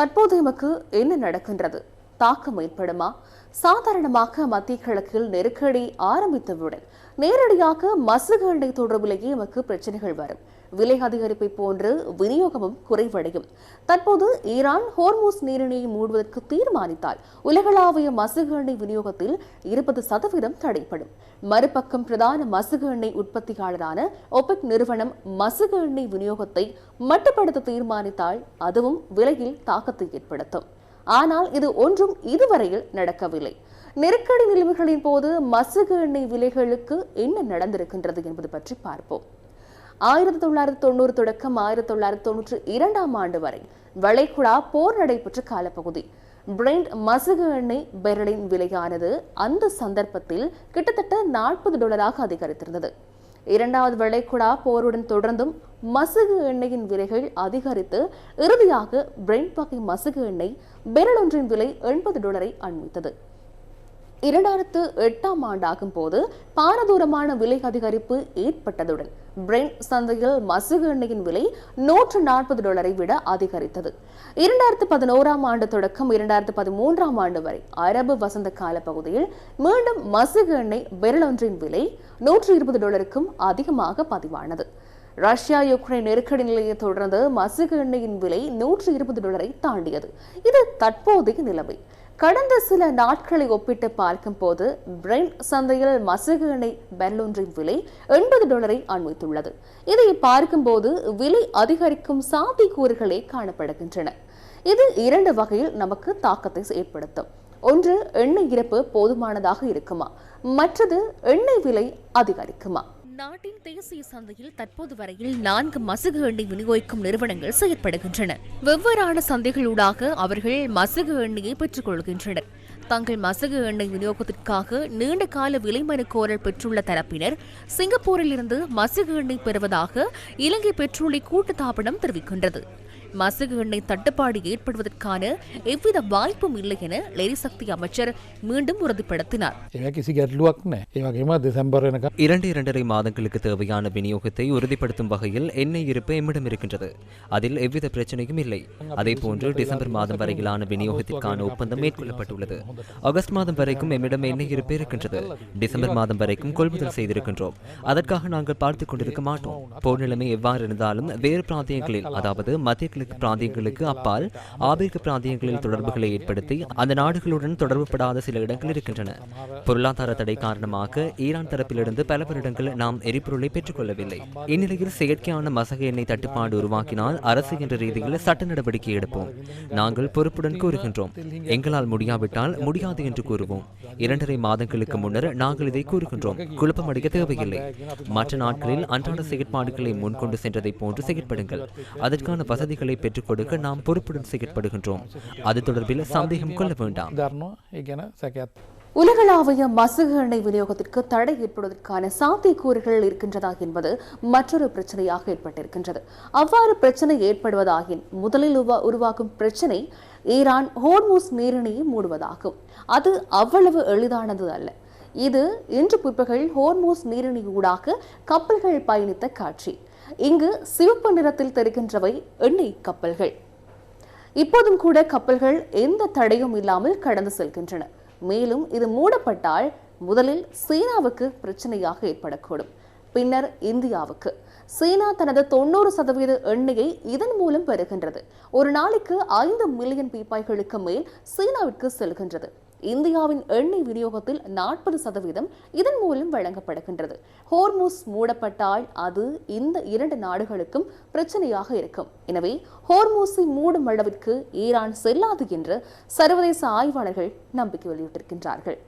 தற்போது எமக்கு என்ன நடக்கின்றது? தாக்கம் ஏற்படுமா? சாதாரணமாக மத்திய கிழக்கில் நெருக்கடி ஆரம்பித்தவுடன் நேரடியாக மசகு எண்ணெய் தொடர்பிலேயே எமக்கு பிரச்சனைகள் வரும். விலை அதிகரிப்பை போன்று விநியோகமும் குறைவடையும். தற்போது ஈரான் ஹோர்மோஸ் நீரிணையை மூடுவதற்கு தீர்மானித்தால் உலகளாவிய மசகு எண்ணெய் விநியோகத்தில் இருபது சதவீதம் தடைப்படும். மறுபக்கம் பிரதான மசகு எண்ணெய் உற்பத்தியாளரான ஒபெக் நிறுவனம் மசகு எண்ணெய் விநியோகத்தை மட்டுப்படுத்த தீர்மானித்தால் அதுவும் விலையில் தாக்கத்தை ஏற்படுத்தும். ஆனால் இது ஒன்றும் இதுவரையில் நடக்கவில்லை. நெருக்கடி நிலைமைகளின் போது மசகு எண்ணெய் விலைகளுக்கு என்ன நடந்திருக்கின்றது என்பது பற்றி பார்ப்போம். ஆயிரத்தி தொள்ளாயிரத்தி தொண்ணூறு தொடக்கம் ஆயிரத்தி தொள்ளாயிரத்தி தொண்ணூற்றி இரண்டாம் ஆண்டு வரை வளைகுடா போர் நடைபெற்ற காலப்பகுதி. பிரெண்ட் மசகு எண்ணெய் பெரலின் விலையானது அந்த சந்தர்ப்பத்தில் கிட்டத்தட்ட நாற்பது டாலராக அதிகரித்திருந்தது. இரண்டாவது வளைகுடா போருடன் தொடர்ந்தும் மசகு எண்ணெயின் விலைகள் அதிகரித்து இறுதியாக பிரெண்ட் வகை மசகு எண்ணெய் பெரல் ஒன்றின் விலை எண்பது டாலரை அண்மித்தது. இரண்டாயிரத்து எட்டாம் ஆண்டாகும் போது பாரதூரமான விலை அதிகரிப்பு ஏற்பட்டதுடன் பிரெண்ட் சந்தையில் மசகு எண்ணெயின் விலை நூற்று நாற்பது டாலரை விட அதிகரித்தது. இரண்டாயிரத்து பதினோராம் ஆண்டு தொடக்கம் இரண்டாயிரத்து பதிமூன்றாம் ஆண்டு வரை அரபு வசந்த கால பகுதியில் மீண்டும் மசகு எண்ணெய் பெரல் ஒன்றின் விலை நூற்று இருபது டாலருக்கும் அதிகமாக பதிவானது. ரஷ்யா யுக்ரைன் நெருக்கடி நிலையை தொடர்ந்து மசகு எண்ணெயின் விலை நூற்று இருபது டாலரை தாண்டியது. இது தற்போதைய நிலைமை. கடந்த சில நாட்களை ஒப்பிட்டு பார்க்கும் போது பிரெண்ட் சந்தையில் மசகு எண்ணெய் பெர்லொன்றின் விலை எண்பது டாலரை அண்மித்துள்ளது. இதை பார்க்கும்போது விலை அதிகரிக்கும் சாத்தியக்கூறுகளே காணப்படுகின்றன. இது இரண்டு வகையில் நமக்கு தாக்கத்தை ஏற்படுத்தும். ஒன்று எண்ணெய் இருப்பு போதுமானதாக இருக்குமா? மற்றது எண்ணெய் விலை அதிகரிக்குமா? நாட்டின் தேசிய சந்தையில் தற்போது வரையில் நான்கு மசகு எண்ணெய் விநியோகிக்கும் நிறுவனங்கள் செயற்படுகின்றன. வெவ்வேறான சந்தைகளூடாக அவர்கள் மசகு எண்ணெயை பெற்றுக் கொள்கின்றனர். தங்கள் மசகு எண்ணெய் விநியோகத்திற்காக நீண்ட கால விலைமனு கோரல் பெற்றுள்ள தரப்பினர் சிங்கப்பூரில் இருந்து மசகு எண்ணெய் பெறுவதாக இலங்கை பெட்ரோலிய கூட்டுத்தாபனம் தெரிவிக்கின்றது. மசகு எண்ணெய் தட்டுப்பாடு ஏற்படுவதற்கான எவ்வித வாய்ப்பும் இல்லை என எரிசக்தி அமைச்சர் மீண்டும் உறுதிப்படுத்தினார். இரண்டு இரண்டரை மாதங்களுக்கு தேவையான விநியோகத்தை உறுதிப்படுத்தும் வகையில் எண்ணெய் இருப்பு எம்மிடம் இருக்கின்றது. அதில் எவ்வித பிரச்சனையும் இல்லை. அதே போன்று டிசம்பர் மாதம் வரையிலான விநியோகத்திற்கான ஒப்பந்தம் மேற்கொள்ளப்பட்டுள்ளது. ஆகஸ்ட் மாதம் வரைக்கும் எம்மிடம் எண்ணெய் இருப்பு இருக்கின்றது. டிசம்பர் மாதம் வரைக்கும் கொள்முதல் செய்திருக்கின்றோம். அதற்காக நாங்கள் பார்த்துக் கொண்டிருக்க மாட்டோம். போர் நிலைமை எவ்வாறு இருந்தாலும் வேறு பிராந்தியங்களில் அதாவது மத்திய கிழக்கு பிராந்தியங்களுக்கு அப்பால் ஆபிரிக்க பிராந்தியங்களில் தொடர்புகளை ஏற்படுத்தி அந்த நாடுகளுடன் தொடர்புபடாத சில இடங்கள் இருக்கின்றன. பொருளாதார தடை காரணமாக ஈரான் தரப்பிலிருந்து பல வருடங்கள் நாம் எரிபொருளை பெற்றுக்கொள்ளவில்லை. இந்நிலையில் செயற்கையான மசக எண்ணெய் தட்டுப்பாடு உருவாக்கினால் அரசு என்ற ரீதியில் சட்ட நடவடிக்கை எடுப்போம். நாங்கள் பொறுப்புடன் கூறுகின்றோம். எங்களால் முடியாவிட்டால் முடியாது என்று கூறுவோம். இரண்டரை மாதங்களுக்கு முன்னர் நாங்கள் இதை கூறுகின்றோம். குழப்பமடைய தேவையில்லை. மற்ற நாட்களில் அன்றாட செயற்பாடுகளை முன்கொண்டு சென்றதை போன்று செயற்படுங்கள். அதற்கான வசதிகளை தகவல்களை பெற்றுக் கொடுக்க நாம் பொறுப்புடன் செயற்படுகின்றோம். அது தொடர்பில் சந்தேகம் கொள்ள வேண்டாம். உலகளாவிய மசகு எண்ணெய் விநியோகத்திற்கு தடை ஏற்படுவதற்கான சாத்தியக்கூறுகள் இருக்கின்றதா என்பது மற்றொரு பிரச்சனையாக ஏற்பட்டிருக்கின்றது. அவ்வாறு பிரச்சனை ஏற்படுவதாயின் முதலில் உருவாகும் பிரச்சனை ஈரான் ஹோர்மோஸ் நீரிணையை மூடுவதாகும். அது அவ்வளவு எளிதானது அல்ல. இது இன்று பிற்பகல் ஹோர்மோஸ் நீரிணை ஊடாக கப்பல்கள் பயணித்த காட்சி. இங்கு சிவப்பு நிறத்தில் தெரிகின்றவை எண்ணெய் கப்பல்கள். இப்போதும் கூட கப்பல்கள் எந்த தடையும் இல்லாமல் கடந்து செல்கின்றன. மேலும் இது மூடப்பட்டால் முதலில் சீனாவுக்கு பிரச்சனையாக ஏற்படக்கூடும். பின்னர் இந்தியாவுக்கு. சீனா தனது தொண்ணூறு சதவீத எண்ணெயை இதன் மூலம் பெறுகின்றது. ஒரு நாளைக்கு ஐந்து மில்லியன் பீப்பாய்களுக்கு மேல் சீனாவிற்கு செல்கின்றது. இந்தியாவின் எண்ணெய் விநியோகத்தில் நாற்பது சதவீதம் இதன் மூலம் வழங்கப்படுகின்றது. ஹோர்முஸ் மூடப்பட்டால் அது இந்த இரண்டு நாடுகளுக்கும் பிரச்சனையாக இருக்கும். எனவே ஹோர்மூஸை மூடும் அளவிற்கு ஈரான் செல்லாது என்று சர்வதேச ஆய்வாளர்கள் நம்பிக்கை வெளியிட்டிருக்கின்றார்கள்.